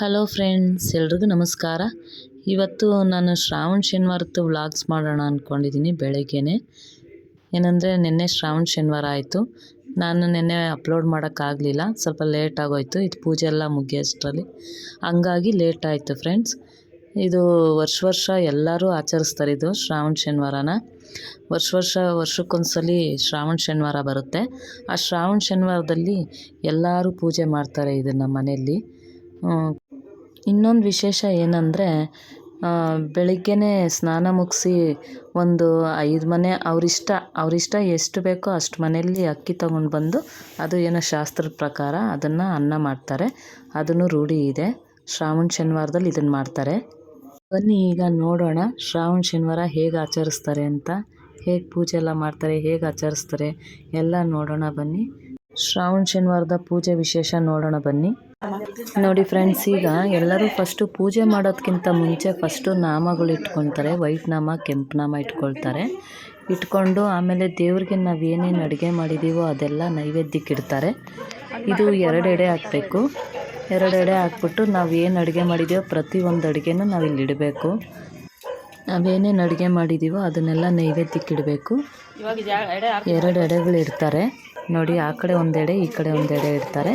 Hello friends ಎಲ್ರಿಗೂ ನಮಸ್ಕಾರ. ಇವತ್ತು ನಾನು ಶ್ರಾವಣ ಶನಿವಾರದ್ದು ವ್ಲಾಗ್ಸ್ ಮಾಡೋಣ ಅಂದ್ಕೊಂಡಿದ್ದೀನಿ ಬೆಳಗ್ಗೆನೆ. ಏನಂದರೆ ನಿನ್ನೆ ಶ್ರಾವಣ ಶನಿವಾರ ಆಯಿತು. ನಾನು ನಿನ್ನೆ ಅಪ್ಲೋಡ್ ಮಾಡೋಕ್ಕಾಗಲಿಲ್ಲ, ಸ್ವಲ್ಪ ಲೇಟ್ ಆಗೋಯ್ತು. ಇದು ಪೂಜೆ ಎಲ್ಲ ಮುಗಿಯೋಷ್ಟರಲ್ಲಿ. ಹಂಗಾಗಿ ಲೇಟ್ ಆಯಿತು ಫ್ರೆಂಡ್ಸ್ ಇದು ವರ್ಷ ವರ್ಷ ಎಲ್ಲರೂ ಆಚರಿಸ್ತಾರೆ ಇದು ಶ್ರಾವಣ ಶನಿವಾರನ. ವರ್ಷ ವರ್ಷ ವರ್ಷಕ್ಕೊಂದ್ಸಲಿ ಶ್ರಾವಣ ಶನಿವಾರ ಬರುತ್ತೆ. ಆ ಶ್ರಾವಣ ಶನಿವಾರದಲ್ಲಿ ಎಲ್ಲರೂ ಪೂಜೆ ಮಾಡ್ತಾರೆ ಇದನ್ನು ಮನೆಯಲ್ಲಿ. ಇನ್ನೊಂದು ವಿಶೇಷ ಏನಂದರೆ ಬೆಳಗ್ಗೆನೇ ಸ್ನಾನ ಮುಗಿಸಿ ಒಂದು ಐದು ಮನೆ ಅವರಿಷ್ಟ ಅವರಿಷ್ಟ ಎಷ್ಟು ಬೇಕೋ ಅಷ್ಟು ಮನೆಯಲ್ಲಿ ಅಕ್ಕಿ ತಗೊಂಡು ಬಂದು ಅದು ಏನೋ ಶಾಸ್ತ್ರದ ಪ್ರಕಾರ ಅದನ್ನು ಅನ್ನ ಮಾಡ್ತಾರೆ. ಅದನ್ನು ರೂಢಿ ಇದೆ. ಶ್ರಾವಣ ಶನಿವಾರದಲ್ಲಿ ಇದನ್ನು ಮಾಡ್ತಾರೆ. ಬನ್ನಿ ಈಗ ನೋಡೋಣ ಶ್ರಾವಣ ಶನಿವಾರ ಹೇಗೆ ಆಚರಿಸ್ತಾರೆ ಅಂತ. ಹೇಗೆ ಪೂಜೆ ಎಲ್ಲ ಮಾಡ್ತಾರೆ, ಹೇಗೆ ಆಚರಿಸ್ತಾರೆ ಎಲ್ಲ ನೋಡೋಣ ಬನ್ನಿ. ಶ್ರಾವಣ ಶನಿವಾರದ ಪೂಜೆ ವಿಶೇಷ ನೋಡೋಣ ಬನ್ನಿ. ನೋಡಿ ಫ್ರೆಂಡ್ಸ್ ಈಗ ಎಲ್ಲರೂ ಫಸ್ಟು ಪೂಜೆ ಮಾಡೋದಕ್ಕಿಂತ ಮುಂಚೆ ಫಸ್ಟು ನಾಮಗಳು ಇಟ್ಕೊಳ್ತಾರೆ. ವೈಟ್ ನಾಮ, ಕೆಂಪು ನಾಮ ಇಟ್ಕೊಳ್ತಾರೆ. ಇಟ್ಕೊಂಡು ಆಮೇಲೆ ದೇವ್ರಿಗೆ ನಾವು ಏನೇನು ಅಡುಗೆ ಮಾಡಿದ್ದೀವೋ ಅದೆಲ್ಲ ನೈವೇದ್ಯಕ್ಕೆ ಇಡ್ತಾರೆ. ಇದು ಎರಡೆಡೆ ಹಾಕಬೇಕು. ಎರಡೆಡೆ ಹಾಕ್ಬಿಟ್ಟು ನಾವು ಏನು ಅಡುಗೆ ಮಾಡಿದ್ದೀವೋ ಪ್ರತಿಯೊಂದು ಅಡುಗೆನೂ ನಾವು ಇಲ್ಲಿ ಇಡಬೇಕು. ನಾವೇನೇನು ಅಡುಗೆ ಮಾಡಿದ್ದೀವೋ ಅದನ್ನೆಲ್ಲ ನೈವೇದ್ಯಕ್ಕೆ ಇಡಬೇಕು. ಎರಡು ಎಡೆಗಳು ಇಡ್ತಾರೆ. ನೋಡಿ, ಆ ಕಡೆ ಒಂದೆಡೆ, ಈ ಕಡೆ ಒಂದೆಡೆ ಇರ್ತಾರೆ.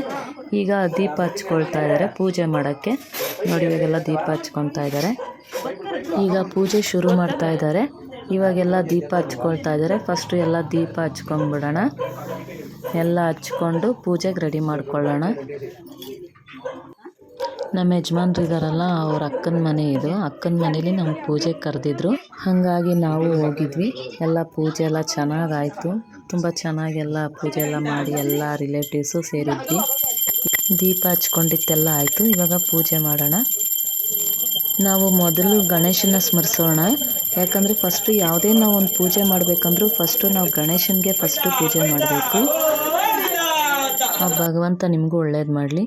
ಈಗ ದೀಪ ಹಚ್ಕೊಳ್ತಾ ಇದ್ದಾರೆ ಪೂಜೆ ಮಾಡೋಕ್ಕೆ. ನೋಡಿ, ಇವಾಗೆಲ್ಲ ದೀಪ ಹಚ್ಕೊಳ್ತಾ ಇದ್ದಾರೆ. ಈಗ ಪೂಜೆ ಶುರು ಮಾಡ್ತಾ ಇದ್ದಾರೆ. ಇವಾಗೆಲ್ಲ ದೀಪ ಹಚ್ಕೊಳ್ತಾ ಇದ್ದಾರೆ. ಫಸ್ಟು ಎಲ್ಲ ದೀಪ ಹಚ್ಕೊಂಡ್ಬಿಡೋಣ. ಎಲ್ಲ ಹಚ್ಕೊಂಡು ಪೂಜೆಗೆ ರೆಡಿ ಮಾಡ್ಕೊಳ್ಳೋಣ. ನಮ್ಮ ಯಜಮಾನ್ರು ಇದ್ದಾರಲ್ಲ ಅವ್ರ ಅಕ್ಕನ ಮನೆ ಇದು. ಅಕ್ಕನ ಮನೇಲಿ ನಮ್ಗೆ ಪೂಜೆಗೆ ಕರೆದಿದ್ರು. ಹಾಗಾಗಿ ನಾವು ಹೋಗಿದ್ವಿ. ಎಲ್ಲ ಪೂಜೆ ಎಲ್ಲ ಚೆನ್ನಾಗಾಯಿತು. ತುಂಬ ಚೆನ್ನಾಗೆಲ್ಲ ಪೂಜೆ ಎಲ್ಲ ಮಾಡಿ ಎಲ್ಲ ರಿಲೇಟಿವ್ಸು ಸೇರಿದ್ವಿ. ದೀಪ ಹಚ್ಕೊಂಡಿದ್ದೆಲ್ಲ ಆಯಿತು, ಇವಾಗ ಪೂಜೆ ಮಾಡೋಣ. ನಾವು ಮೊದಲು ಗಣೇಶನ ಸ್ಮರಿಸೋಣ. ಯಾಕಂದರೆ ಫಸ್ಟು ಯಾವುದೇ ನಾವು ಒಂದು ಪೂಜೆ ಮಾಡಬೇಕಂದ್ರೂ ಫಸ್ಟು ನಾವು ಗಣೇಶನಿಗೆ ಫಸ್ಟು ಪೂಜೆ ಮಾಡಬೇಕು. ಆ ಭಗವಂತ ನಿಮಗೂ ಒಳ್ಳೇದು ಮಾಡಲಿ.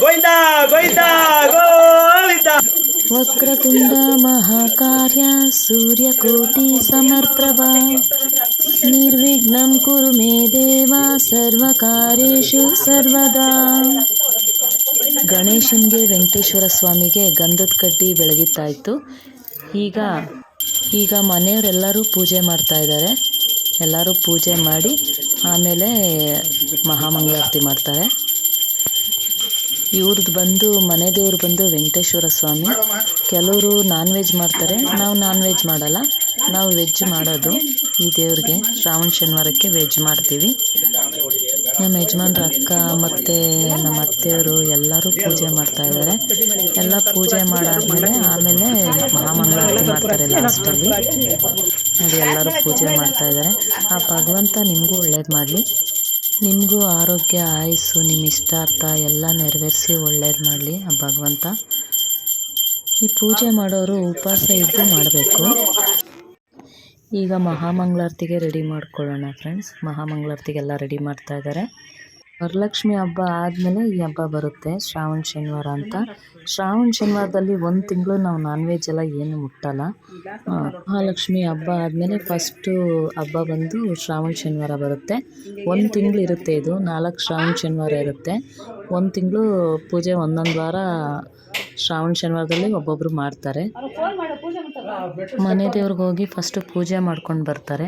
ಗೋವಿಂದ ಗೋವಿಂದ ವಕ್ರತುಂಡ ಮಹಾಕಾರ್ಯ ಸೂರ್ಯಕೋಟಿ ಸಮರ್ಪ್ರಭ ನಿರ್ವಿಘ್ನಂ ಕುರು ಮೇ ದೇವ ಸರ್ವಕಾರ್ಯೇಷು ಸರ್ವದಾ. ಗಣೇಶನಿಗೆ ವೆಂಕಟೇಶ್ವರ ಸ್ವಾಮಿಗೆ ಗಂಧದ ಕಡ್ಡಿ ಬೆಳಗಿತ್ತಾಯಿತು. ಈಗ ಈಗ ಮನೆಯವರೆಲ್ಲರೂ ಪೂಜೆ ಮಾಡ್ತಾ ಇದ್ದಾರೆ. ಎಲ್ಲರೂ ಪೂಜೆ ಮಾಡಿ ಆಮೇಲೆ ಮಹಾಮಂಗಳಾರತಿ ಮಾಡ್ತಾರೆ. ಇವ್ರದ್ದು ಬಂದು, ಮನೆ ದೇವ್ರು ಬಂದು ವೆಂಕಟೇಶ್ವರ ಸ್ವಾಮಿ. ಕೆಲವರು ನಾನ್ ವೆಜ್ ಮಾಡ್ತಾರೆ. ನಾವು ನಾನ್ ವೆಜ್ ಮಾಡಲ್ಲ. ನಾವು ವೆಜ್ ಮಾಡೋದು ಈ ದೇವ್ರಿಗೆ. ಶ್ರಾವಣ ಶನಿವಾರಕ್ಕೆ ವೆಜ್ ಮಾಡ್ತೀವಿ. ನಮ್ಮ ಯಜಮಾನ್ರ ಅಕ್ಕ ಮತ್ತು ನಮ್ಮ ಅತ್ತೆಯವರು ಎಲ್ಲರೂ ಪೂಜೆ ಮಾಡ್ತಾ ಇದ್ದಾರೆ ಎಲ್ಲ ಪೂಜೆ ಮಾಡಾದ್ಮೇಲೆ ಆಮೇಲೆ ಮಹಾಮಂಗಳಾರತಿ ಮಾಡ್ತಾರೆ ಲಾಸ್ಟಲ್ಲಿ ಅದು ಎಲ್ಲರೂ ಪೂಜೆ ಮಾಡ್ತಾ ಇದ್ದಾರೆ ಆ ಭಗವಂತ ನಿಮಗೂ ಒಳ್ಳೇದು ಮಾಡಲಿ. ನಿಮಗೂ ಆರೋಗ್ಯ, ಆಯಸ್ಸು ನಿಮ್ಮ ಇಷ್ಟಾರ್ಥ ಎಲ್ಲ ನೆರವೇರಿಸಿ ಒಳ್ಳೇದು ಮಾಡಲಿ ಭಗವಂತ. ಈ ಪೂಜೆ ಮಾಡೋರು ಉಪವಾಸ ಇದ್ದು ಮಾಡಬೇಕು. ಈಗ ಮಹಾಮಂಗಳಾರತಿಗೆ ರೆಡಿ ಮಾಡ್ಕೊಳ್ಳೋಣ ಫ್ರೆಂಡ್ಸ್ ಮಹಾಮಂಗಳಾರತಿಗೆಲ್ಲ ರೆಡಿ ಮಾಡ್ತಾ ಇದ್ದಾರೆ. ವರಲಕ್ಷ್ಮಿ ಹಬ್ಬ ಆದಮೇಲೆ ಈ ಹಬ್ಬ ಬರುತ್ತೆ, ಶ್ರಾವಣ ಶನಿವಾರ ಅಂತ. ಶ್ರಾವಣ ಶನಿವಾರದಲ್ಲಿ ಒಂದು ತಿಂಗಳು ನಾವು ನಾನ್ ವೆಜ್ ಎಲ್ಲ ಏನು ಮುಟ್ಟಲ್ಲ. ಮಹಾಲಕ್ಷ್ಮಿ ಹಬ್ಬ ಆದಮೇಲೆ ಫಸ್ಟು ಹಬ್ಬ ಬಂದು ಶ್ರಾವಣ ಶನಿವಾರ ಬರುತ್ತೆ. ಒಂದು ತಿಂಗಳು ಇರುತ್ತೆ ಇದು, ನಾಲ್ಕು ಶ್ರಾವಣ ಶನಿವಾರ ಇರುತ್ತೆ. ಒಂದು ತಿಂಗಳು ಪೂಜೆ ಒಂದೊಂದು ವಾರ ಶ್ರಾವಣ ಶನಿವಾರದಲ್ಲಿ ಒಬ್ಬೊಬ್ಬರು ಮಾಡ್ತಾರೆ. ಮನೆ ದೇವ್ರಿಗೆ ಹೋಗಿ ಫಸ್ಟು ಪೂಜೆ ಮಾಡ್ಕೊಂಡು ಬರ್ತಾರೆ.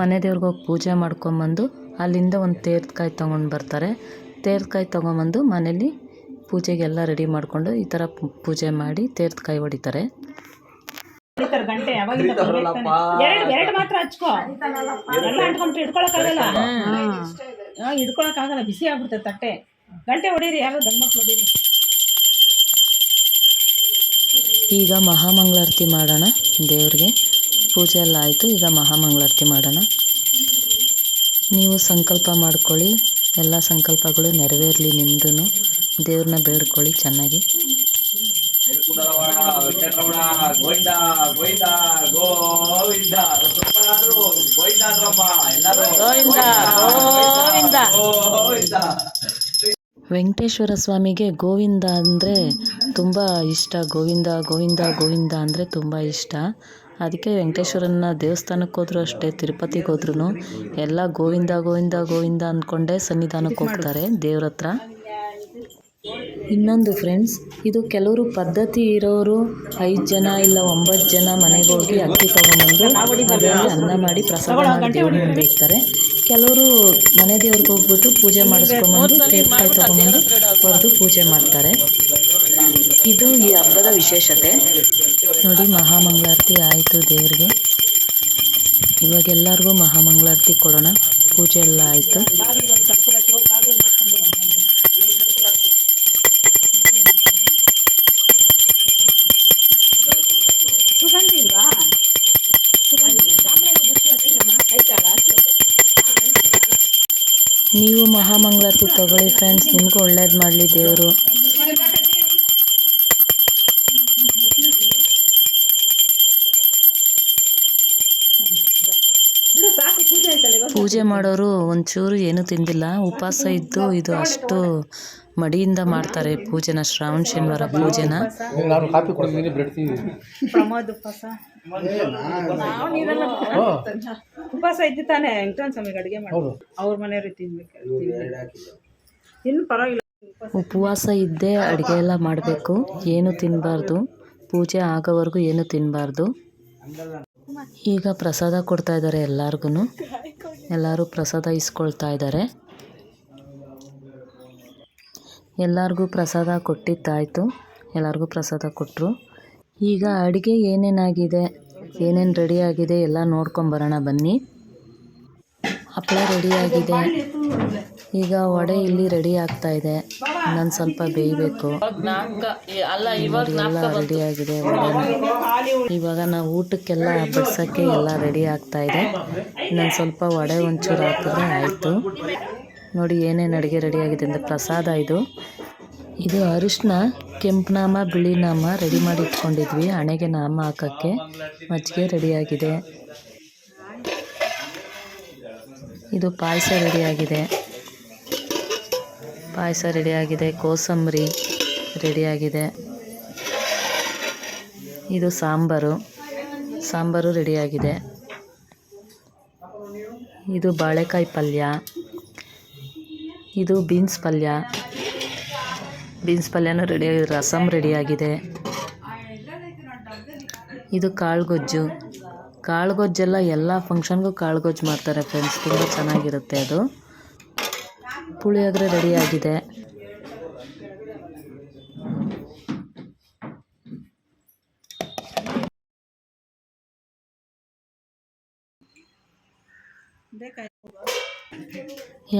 ಮನೆ ದೇವ್ರಿಗೆ ಹೋಗಿ ಪೂಜೆ ಮಾಡ್ಕೊಂಬಂದು ಅಲ್ಲಿಂದ ಒಂದು ತೇರ್ದಕಾಯಿ ತೊಗೊಂಡು ಬರ್ತಾರೆ. ತೇರ್ದಕಾಯಿ ತೊಗೊಂಬಂದು ಮನೇಲಿ ಪೂಜೆಗೆಲ್ಲ ರೆಡಿ ಮಾಡಿಕೊಂಡು ಈ ಥರ ಪೂಜೆ ಮಾಡಿ ತೇರ್ದಕಾಯಿ ಹೊಡಿತಾರೆ. ಹಿಡ್ಕೊಳಕ್ಕಾಗಲ್ಲ. ಬಿಸಿ ಆಗ್ಬಿಡ್ತದೆ ತಟ್ಟೆ. ಗಂಟೆ ಹೊಡೀರಿ ಯಾರು ಗಂಡ್ಮಕ್ಳು ಹೊಡೀರಿ. ಈಗ ಮಹಾಮಂಗಳಾರತಿ ಮಾಡೋಣ ದೇವ್ರಿಗೆ. ಪೂಜೆ ಎಲ್ಲ ಆಯಿತು ಈಗ ಮಹಾಮಂಗಳಾರತಿ ಮಾಡೋಣ. ನೀವು ಸಂಕಲ್ಪ ಮಾಡ್ಕೊಳ್ಳಿ. ಎಲ್ಲ ಸಂಕಲ್ಪಗಳು ನೆರವೇರಲಿ ನಿಮ್ಮದೂ ದೇವ್ರನ್ನ ಬೇಡ್ಕೊಳ್ಳಿ ಚೆನ್ನಾಗಿ. ವೆಂಕಟೇಶ್ವರ ಸ್ವಾಮಿಗೆ ಗೋವಿಂದ ಅಂದರೆ ತುಂಬ ಇಷ್ಟ. ಗೋವಿಂದ ಗೋವಿಂದ ಗೋವಿಂದ ಅಂದರೆ ತುಂಬ ಇಷ್ಟ. ಅದಕ್ಕೆ ವೆಂಕಟೇಶ್ವರನ ದೇವಸ್ಥಾನಕ್ಕೆ ಹೋದ್ರು ಅಷ್ಟೇ, ತಿರುಪತಿಗೆ ಹೋದ್ರೂ ಎಲ್ಲ ಗೋವಿಂದ ಗೋವಿಂದ ಗೋವಿಂದ ಅಂದ್ಕೊಂಡೇ ಸನ್ನಿಧಾನಕ್ಕೆ ಹೋಗ್ತಾರೆ ದೇವ್ರ ಹತ್ರ. ಇನ್ನೊಂದು ಫ್ರೆಂಡ್ಸ್ ಇದು ಕೆಲವರು ಪದ್ಧತಿ ಇರೋರು ಐದು ಜನ ಇಲ್ಲ ಒಂಬತ್ತು ಜನ ಮನೆಗೆ ಹೋಗಿ ಅಕ್ಕಿ ತೊಗೊಂಬಂದು ಅದರಲ್ಲಿ ಅನ್ನ ಮಾಡಿ ಪ್ರಸಾದ ಮಾಡಿ ಕೆಲವರು ಮನೆ ದೇವ್ರಿಗೆ ಹೋಗ್ಬಿಟ್ಟು ಪೂಜೆ ಮಾಡಿಸ್ಕೊಂಬಂದು ತೇರ್ಕಾಯಿ ತೊಗೊಂಬಂದು ಹೊರದು ಪೂಜೆ ಮಾಡ್ತಾರೆ. ಇದು ಈ ಹಬ್ಬದ ವಿಶೇಷತೆ. ನೋಡಿ ಮಹಾಮಂಗಳಾರತಿ ಆಯಿತು ದೇವರಿಗೆ. ಇವಾಗ ಎಲ್ಲರಿಗೂ ಮಹಾಮಂಗಳಾರತಿ ಕೊಡೋಣ. ಪೂಜೆ ಎಲ್ಲ ಆಯಿತು. ನೀವು ಮಹಾಮಂಗಳಾರತಿ ತಗೊಳ್ಳಿ ಫ್ರೆಂಡ್ಸ್ ನಿಮಗೂ ಒಳ್ಳೇದು ಮಾಡಲಿ ದೇವರು ಬಿಡು ಸಾಕು ಪೂಜೆ ಆಯ್ತಲ್ಲ ಇವಾಗ ಪೂಜೆ ಮಾಡೋರು ಒಂಚೂರು ಏನೂ ತಿಂದಿಲ್ಲ. ಉಪವಾಸ ಇದ್ದು ಇದು ಅಷ್ಟು ಮಡಿಯಿಂದ ಮಾಡ್ತಾರೆ ಪೂಜೆನ ಶ್ರಾವಣ ಶನಿವಾರ ಪೂಜೆನ. ಪ್ರಮೋದ್ ಉಪವಾಸ. ಉಪವಾಸ ಇದ್ದು ತಾನೇ ವೆಂಕಟನ್ ಸ್ವಾಮಿಗೆ ಅಡುಗೆ ಮಾಡಿ ಹೌದು. ಅವ್ರ ಮನೆಯವ್ರಿಗೆ ತಿನ್ಬೇಕು ಇನ್ನು ಪರವಾಗಿಲ್ಲ. ಉಪವಾಸ ಇದ್ದೇ ಅಡುಗೆ ಎಲ್ಲ ಮಾಡಬೇಕು. ಏನು ತಿನ್ನಬಾರ್ದು ಪೂಜೆ ಆಗೋವರೆಗೂ ಏನು ತಿನ್ನಬಾರ್ದು ಈಗ ಪ್ರಸಾದ ಕೊಡ್ತಾ ಇದ್ದಾರೆ ಎಲ್ಲರಿಗೂ ಎಲ್ಲರೂ ಪ್ರಸಾದ ಇಸ್ಕೊಳ್ತಾ ಇದ್ದಾರೆ. ಎಲ್ಲರಿಗೂ ಪ್ರಸಾದ ಕೊಟ್ಟಿದ್ದಾಯಿತು. ಎಲ್ಲರಿಗೂ ಪ್ರಸಾದ ಕೊಟ್ಟರು ಈಗ ಅಡುಗೆ ಏನೇನಾಗಿದೆ? ಏನೇನು ರೆಡಿಯಾಗಿದೆ ಎಲ್ಲ ನೋಡ್ಕೊಂಬರೋಣ ಬನ್ನಿ. ಹಪ್ಪಳ ರೆಡಿಯಾಗಿದೆ ಈಗ ವಡೆ ಇಲ್ಲಿ ರೆಡಿ ಆಗ್ತಾ ಇದೆ. ಇನ್ನೊಂದು ಸ್ವಲ್ಪ ಬೇಯಬೇಕು. ಎಲ್ಲ ರೆಡಿ ಆಗಿದೆ ಇವಾಗ ನಾವು ಊಟಕ್ಕೆಲ್ಲ ಬಡ್ಸೋಕ್ಕೆ ಎಲ್ಲ ರೆಡಿ ಆಗ್ತಾ ಇದೆ. ಇನ್ನೊಂದು ಸ್ವಲ್ಪ ವಡೆ ಒಂಚೂರು ಹಾಕಿದ್ರೆ ಆಯಿತು. ನೋಡಿ ಏನೇನು ಅಡುಗೆ ರೆಡಿ ಆಗಿದೆ ಅಂತ ಪ್ರಸಾದ ಇದು. ಇದು ಅರಿಶಿನ ಕೆಂಪು ನಾಮ ಬಿಳಿ ನಾಮ ರೆಡಿ ಮಾಡಿ ಇಟ್ಕೊಂಡಿದ್ವಿ ಹಣೆಗೆ ನಾಮ ಹಾಕೋಕ್ಕೆ. ಮಜ್ಜಿಗೆ ರೆಡಿಯಾಗಿದೆ ಇದು ಪಾಯಸ ರೆಡಿಯಾಗಿದೆ ಪಾಯಸ ರೆಡಿಯಾಗಿದೆ ಕೋಸಂಬರಿ ರೆಡಿಯಾಗಿದೆ ಇದು ಸಾಂಬಾರು ಸಾಂಬಾರು ರೆಡಿಯಾಗಿದೆ ಇದು ಬಾಳೆಕಾಯಿ ಪಲ್ಯ, ಇದು ಬೀನ್ಸ್ ಪಲ್ಯ. ಬೀನ್ಸ್ ಪಲ್ಯನೂ ರೆಡಿ ರಸಮ್ ರೆಡಿಯಾಗಿದೆ ಇದು ಕಾಳುಗೊಜ್ಜು. ಕಾಳುಗೊಜ್ಜೆಲ್ಲ ಎಲ್ಲ ಫಂಕ್ಷನ್ಗೂ ಕಾಳುಗೊಜ್ಜು ಮಾಡ್ತಾರೆ ಫ್ರೆಂಡ್ಸ್ ತುಂಬ ಚೆನ್ನಾಗಿರುತ್ತೆ ಅದು. ಪುಳಿಯೋಗರೆ ರೆಡಿಯಾಗಿದೆ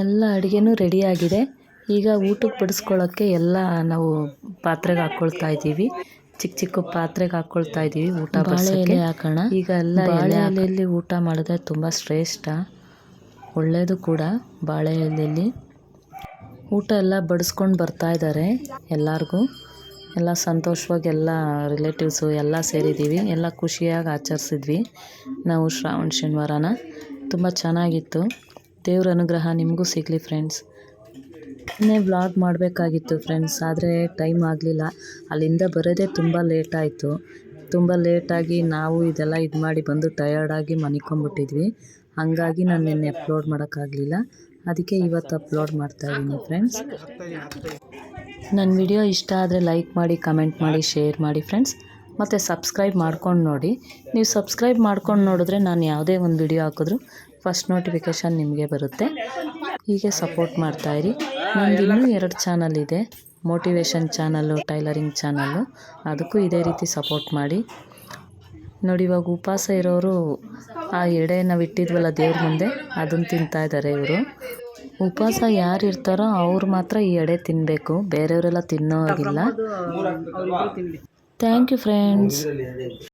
ಎಲ್ಲ ಅಡುಗೆನೂ ರೆಡಿಯಾಗಿದೆ ಈಗ ಊಟಕ್ಕೆ ಬಡಿಸ್ಕೊಳ್ಳೋಕ್ಕೆ ಎಲ್ಲ ನಾವು ಪಾತ್ರೆಗೆ ಹಾಕ್ಕೊಳ್ತಾ ಇದ್ದೀವಿ. ಚಿಕ್ಕ ಚಿಕ್ಕ ಪಾತ್ರೆಗೆ ಹಾಕ್ಕೊಳ್ತಾ ಇದ್ದೀವಿ ಊಟ ಬಾಳೆ ಹಾಕೋಣ. ಈಗ ಎಲ್ಲ ಬಾಳೆ ಎಲೆಯಲ್ಲಿ ಊಟ ಮಾಡಿದ್ರೆ ತುಂಬ ಶ್ರೇಷ್ಠ ಒಳ್ಳೆಯದು ಕೂಡ ಬಾಳೆ ಎಲೆಯಲ್ಲಿ. ಊಟ ಎಲ್ಲ ಬಡಿಸ್ಕೊಂಡು ಬರ್ತಾ ಇದ್ದಾರೆ ಎಲ್ಲರಿಗೂ. ಎಲ್ಲ ಸಂತೋಷವಾಗಿ ಎಲ್ಲ ರಿಲೇಟಿವ್ಸು ಎಲ್ಲ ಸೇರಿದ್ದೀವಿ. ಎಲ್ಲ ಖುಷಿಯಾಗಿ ಆಚರಿಸಿದ್ವಿ ನಾವು ಶ್ರಾವಣ ಶನಿವಾರನ. ತುಂಬ ಚೆನ್ನಾಗಿತ್ತು. ದೇವ್ರ ಅನುಗ್ರಹ ನಿಮಗೂ ಸಿಗಲಿ ಫ್ರೆಂಡ್ಸ್ ಇನ್ನೇ ವ್ಲಾಗ್ ಮಾಡಬೇಕಾಗಿತ್ತು ಫ್ರೆಂಡ್ಸ್ ಆದರೆ ಟೈಮ್ ಆಗಲಿಲ್ಲ. ಅಲ್ಲಿಂದ ಬರೋದೇ ತುಂಬ ಲೇಟಾಯಿತು ತುಂಬ ಲೇಟಾಗಿ ನಾವು ಇದೆಲ್ಲ ಇದು ಮಾಡಿ ಬಂದು ಟಯರ್ಡಾಗಿ ಮನಿಕೊಂಬಿಟ್ಟಿದ್ವಿ ಹಾಗಾಗಿ ನಾನು ನಿನ್ನೆ ಅಪ್ಲೋಡ್ ಮಾಡೋಕ್ಕಾಗಲಿಲ್ಲ. ಅದಕ್ಕೆ ಇವತ್ತು ಅಪ್ಲೋಡ್ ಮಾಡ್ತಾ ಇದ್ದೀನಿ ಫ್ರೆಂಡ್ಸ್ ನನ್ನ ವಿಡಿಯೋ ಇಷ್ಟ ಆದರೆ ಲೈಕ್ ಮಾಡಿ ಕಮೆಂಟ್ ಮಾಡಿ ಶೇರ್ ಮಾಡಿ ಫ್ರೆಂಡ್ಸ್ ಮತ್ತು ಸಬ್ಸ್ಕ್ರೈಬ್ ಮಾಡ್ಕೊಂಡು ನೋಡಿ. ನೀವು ಸಬ್ಸ್ಕ್ರೈಬ್ ಮಾಡ್ಕೊಂಡು ನೋಡಿದ್ರೆ ನಾನು ಯಾವುದೇ ಒಂದು ವಿಡಿಯೋ ಹಾಕಿದ್ರು ಫಸ್ಟ್ ನೋಟಿಫಿಕೇಷನ್ ನಿಮಗೆ ಬರುತ್ತೆ. ಹೀಗೆ ಸಪೋರ್ಟ್ ಮಾಡ್ತಾಯಿರಿ ನಂದು ಇನ್ನೂ ಎರಡು ಚಾನಲ್ ಇದೆ. ಮೋಟಿವೇಶನ್ ಚಾನಲ್ಲು ಟೈಲರಿಂಗ್ ಚಾನಲ್ಲು ಅದಕ್ಕೂ ಇದೇ ರೀತಿ ಸಪೋರ್ಟ್ ಮಾಡಿ. ನೋಡಿ ಇವಾಗ ಉಪವಾಸ ಇರೋರು ಆ ಎಡೆ ನಾವು ಇಟ್ಟಿದ್ವಲ್ಲ ದೇವ್ರ ಮುಂದೆ? ಅದನ್ನು ತಿಂತಾ ಇದ್ದಾರೆ ಇವರು. ಉಪವಾಸ ಯಾರು ಇರ್ತಾರೋ ಅವ್ರು ಮಾತ್ರ ಈ ಎಡೆ ತಿನ್ನಬೇಕು ಬೇರೆಯವರೆಲ್ಲ ತಿನ್ನೋ ಹಾಗಿಲ್ಲ. Thank you friends